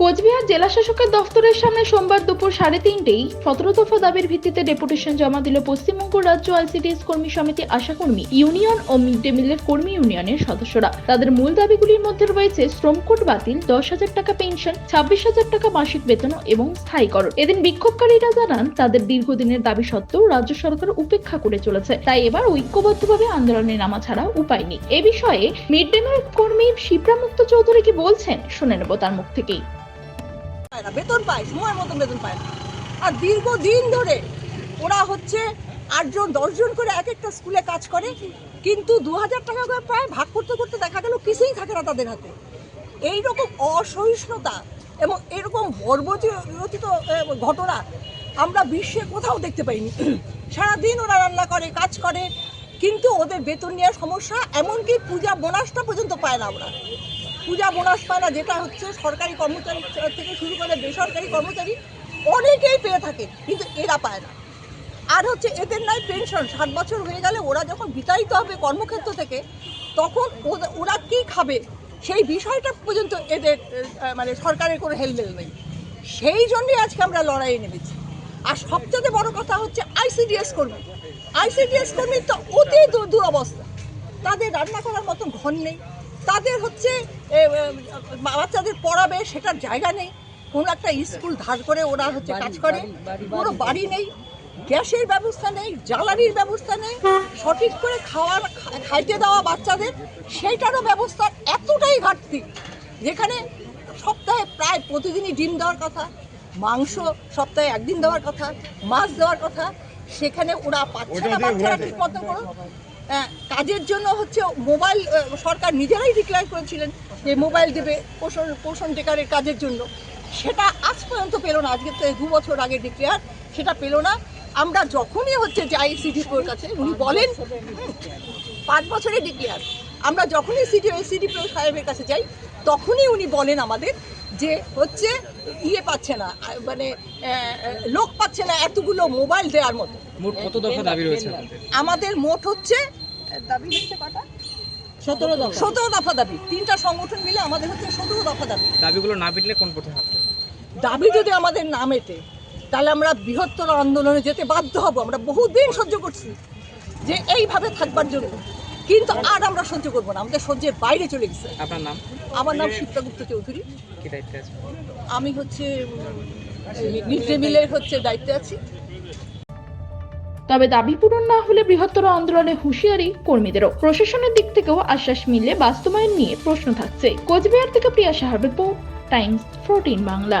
কোচবিহার জেলা শাসকের দফতরের সামনে সোমবার দুপুর সাড়ে তিনটেই সতেরো দফা দাবির ভিত্তিতে ডেপুটেশন জমা দিল পশ্চিমবঙ্গ রাজ্য আইসিডিএস কর্মী সমিতি আশাকর্মী ইউনিয়ন ও মিড ডে মিলের কর্মী ইউনিয়নের সদস্যরা। তাদের মূল দাবিগুলির মধ্যে রয়েছে শ্রমকোট বাতিল, দশ হাজার টাকা পেনশন, ছাব্বিশ হাজার টাকা মাসিক বেতন এবং স্থায়ীকরণ। এদিন বিক্ষোভকারীরা জানান, তাদের দীর্ঘদিনের দাবি সত্ত্বেও রাজ্য সরকার উপেক্ষা করে চলেছে। তাই এবার ঐক্যবদ্ধভাবে আন্দোলনে নামা ছাড়া উপায় নেই। এ বিষয়ে মিড ডে মিল কর্মী শিপ্রা মুক্ত চৌধুরী কি বলছেন, শুনে নেব তার মুখ থেকেই। পায় না, বেতন পায় সময় মতো বেতন পায় না। আর দীর্ঘদিন ধরে ওরা হচ্ছে আটজন, দশজন করে এক একটা স্কুলে কাজ করে, কিন্তু দু হাজার টাকা করে প্রায় ভাগ করতে করতে দেখা গেল কিছুই থাকে না তাদের হাতে। এই রকম অসহিষ্ণুতা এবং এরকম বর্বরচিত ঘটনা আমরা বিশ্বে কোথাও দেখতে পাইনি। সারাদিন ওরা রান্না করে, কাজ করে, কিন্তু ওদের বেতন নেওয়ার সমস্যা, এমনকি পূজা বোনাসটা পর্যন্ত পায় না ওরা। পূজা বোনাস পায় না, যেটা হচ্ছে সরকারি কর্মচারী থেকে শুরু করে বেসরকারি কর্মচারী অনেকেই পেয়ে থাকে, কিন্তু এরা পায় না। আর হচ্ছে এদের নাই পেনশন ষাট বছর হয়ে গেলে ওরা যখন বিতাড়িত হবে কর্মক্ষেত্র থেকে, তখন ওরা কী খাবে? সেই বিষয়টা পর্যন্ত এদের মানে সরকারের কোনো হেলমেল নেই। সেই জন্যই আজকে আমরা লড়াইয়ে নেমেছি। আর সবচেয়ে বড় কথা হচ্ছে আইসিডিএস কর্মী। আইসিডিএস কর্মীর তো অতি দুরবস্থা তাদের রান্না করার মতো ঘর নেই। তাদের হচ্ছে বাচ্চাদের পড়াবে সেটার জায়গা নেই। কোনো একটা স্কুল ধার করে ওরা হচ্ছে কাজ করে। কোনো বাড়ি। নেই গ্যাসের ব্যবস্থা নেই জ্বালানির ব্যবস্থা নেই। সঠিক করে খাওয়ার খাইতে দেওয়া বাচ্চাদের সেইটারও ব্যবস্থা এতটাই ঘাটতি। যেখানে সপ্তাহে প্রায় প্রতিদিনই ডিম দেওয়ার কথা মাংস সপ্তাহে একদিন দেওয়ার কথা মাছ দেওয়ার কথা সেখানে ওরা পাচ্ছে না বাচ্চারা ঠিক মতো করে কাজের জন্য হচ্ছে মোবাইল সরকার নিজেরাই ডিক্লেয়ার করেছিলেন যে মোবাইল দেবে পোষণ পোষণ টেকারের কাজের জন্য। সেটা আজ পর্যন্ত পেল না, আজকে তো দু বছর আগে ডিক্লেয়ার সেটা পেল না। আমরা যখনই হচ্ছে যাই সিডিপোর কাছে, উনি বলেন, পাঁচ বছরে ডিক্লেয়ার আমরা যখনই সিডি সিডিপিও সাহেবের কাছে যাই তখনই উনি বলেন আমাদের যে হচ্ছে ইয়ে পাচ্ছে না মানে লোক পাচ্ছে না এতগুলো মোবাইল দেওয়ার মতো। মোট কত দফা দাবি রয়েছে আমাদের মোট হচ্ছে দাবি হচ্ছে কটা? সতেরো দফা। সতেরো দফা দাবি। তিনটা সংগঠন মিলে আমাদের হচ্ছে সতেরো দফা দাবি। দাবিগুলো না মিটলে কোন পথে হাঁটবে? দাবি যদি আমাদের না মেটে তাহলে আমরা বৃহত্তর আন্দোলনে যেতে বাধ্য হব। আমরা বহুদিন সহ্য করছি যে এইভাবে থাকবার জন্য। কিন্তু আর আমরা সহ্য করব না। আমাদের সহ্যের বাইরে চলে গেছে। আপনার নাম? আমার নাম শিপ্রাগুপ্ত চৌধুরী। কি দায়িত্বে আছে আমি হচ্ছে মিড ডে মিলের হচ্ছে দায়িত্বে আছি। তবে দাবি পূরণ না হলে বৃহত্তর আন্দোলনে হুঁশিয়ারি কর্মীদেরও। প্রশাসনের দিক থেকেও আশ্বাস মিললে বাস্তবায়ন নিয়ে প্রশ্ন থাকছে। কোচবিহার থেকে প্রিয়া সাহার রিপোর্ট টাইমস ফোরটিন বাংলা।